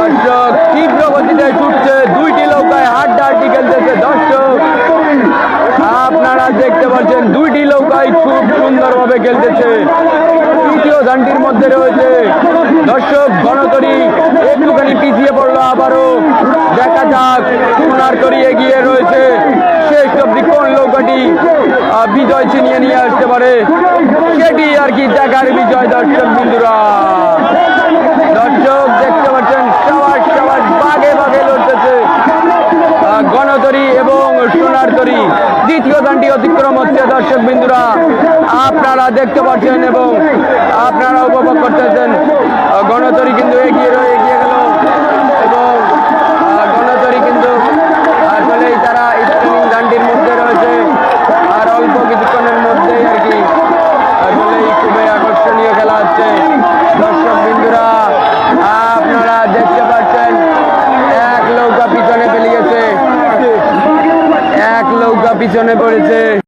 দর্শক, তীব্র গতিতে ছুটছে দুইটি নৌকায় হাড্ডাহাড্ডি খেলতেছে দর্শক। আপনারা দেখতে পাচ্ছেন, দুইটি নৌকায় খুব সুন্দরভাবে খেলতেছে। তৃতীয় ধানটির মধ্যে রয়েছে। দর্শক, গণতরী একটুখানি পিছিয়ে পড়ল আবারও। দেখা যাক, সোনার তরী এগিয়ে রয়েছে। শেষ অব্দি কোন নৌকাটি বিজয় ছিনিয়ে নিয়ে আসতে পারে, সেটি আর কি দেখার বিজয় দর্শক বিন্দুরা আহ, গণতরী এবং সোনার তরী দ্বিতীয় দানটি অতিক্রম হচ্ছে দর্শক বিন্দুরা। আপনারা দেখতে পাচ্ছেন এবং আপনারা উপভোগ করতেছেন আহ, গণতরী কিন্তু এগিয়ে রয়ে এগিয়ে গেল এবং আহ, গণতরী কিন্তু আসলেই তারা স্প্রিনিং দানটির মধ্যে রয়েছে আর অল্প কিছুক্ষণের মধ্যেই আর কি আসলেই খুবই আকর্ষণীয় খেলা হচ্ছে দর্শক বিন্দুরা আপনারা দেখতে পাচ্ছেন এক নৌকা পিছনে পেলিয়েছে এক নৌকা পিছনে পড়েছে।